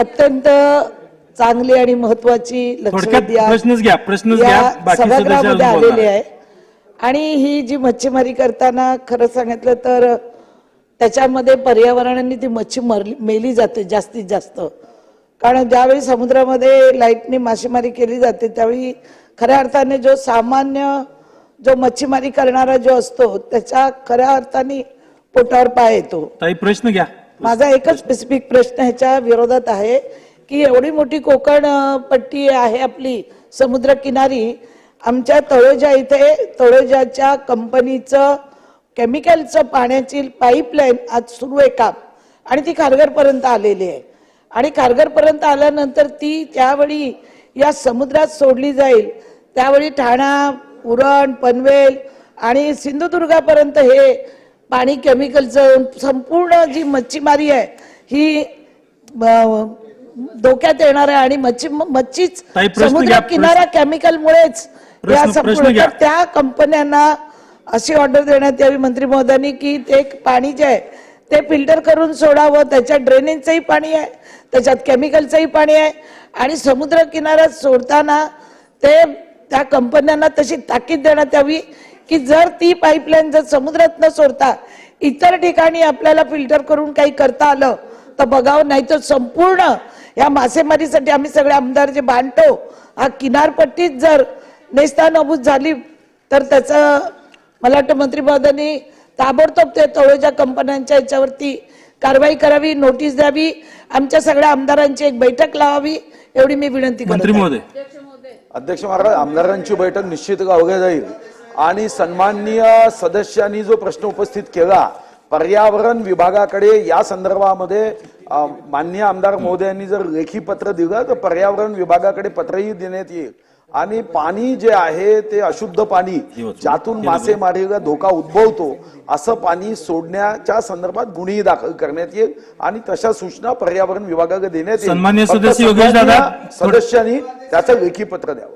अत्यंत चांगली आणि महत्वाची प्रश्नच घ्या प्रश्नच घ्या. बाकी सभागृहामध्ये आलेली. आहे. आणि ही जी मच्छीमारी करताना खरं सांगितलं तर त्याच्यामध्ये पर्यावरणाने ती मच्छी मरली मेली जाते जास्तीत जास्त. कारण ज्यावेळी समुद्रामध्ये लाईटने मासेमारी केली जाते त्यावेळी खऱ्या अर्थाने जो सामान्य जो मच्छीमारी करणारा जो असतो त्याच्या खऱ्या अर्थाने पोटावर पाय येतो. प्रश्न घ्या. माझा एकच स्पेसिफिक प्रश्न ह्याच्या विरोधात आहे की एवढी मोठी कोकण पट्टी आहे आपली समुद्रकिनारी आमच्या तळोजा इथे तळोजाच्या कंपनीचं केमिकलचं पाण्याची पाईपलाईन आज सुरू आहे काम आणि ती खारघरपर्यंत आलेली आहे. आणि खारघरपर्यंत आल्यानंतर ती त्यावेळी या समुद्रात सोडली जाईल. त्यावेळी ठाणा उरण पनवेल आणि सिंधुदुर्गापर्यंत हे पाणी केमिकलचं संपूर्ण जी मच्छीमारी आहे ही धोक्यात येणार आहे आणि मच्छी मच्छीच समुद्र किनारा केमिकलमुळेच या संपूर्ण त्या कंपन्यांना अशी ऑर्डर देण्यात यावी मंत्री महोदयांनी की ते पाणी जे आहे ते फिल्टर करून सोडावं. त्याच्यात ड्रेनेजचंही पाणी आहे त्याच्यात केमिकलचंही पाणी आहे. आणि समुद्र किनाऱ्यात सोडताना ते त्या कंपन्यांना तशी ताकीद देण्यात यावी. की जर ती पाईपलाईन जर समुद्रात न सोडता इतर ठिकाणी आपल्याला फिल्टर करून काही करता आलं तर बघावं नाही तर संपूर्ण या मासेमारीसाठी आम्ही सगळे आमदार जे बांधतो हा किनारपट्टीच जर नेस्तानाबूत झाली तर त्याचं मला वाटतं मंत्री महोदयांनी ताबडतोब ते तळोजा कंपन्यांच्या याच्यावरती कारवाई करावी नोटीस द्यावी आमच्या सगळ्या आमदारांची एक बैठक लावावी एवढी मी विनंती मंत्री करते महोदय. अध्यक्ष महाराज आमदारांची बैठक निश्चित अवघ्या जाईल? आणि सन्माननीय सदस्यांनी जो प्रश्न उपस्थित केला पर्यावरण विभागाकडे या संदर्भामध्ये अ, माननीय आमदार महोदयांनी जर लेखी पत्र दिलं तर पर्यावरण विभागाकडे पत्रही देण्यात येईल. आणि पाणी जे आहे ते अशुद्ध पाणी ज्यातून मासेमारीला धोका उद्भवतो असं पाणी सोडण्याच्या संदर्भात गुन्हेही दाखल करण्यात येईल. आणि तशा सूचना पर्यावरण विभागाकडे देण्यात येईल. सदस्यांनी त्याचं लेखी पत्र द्यावं.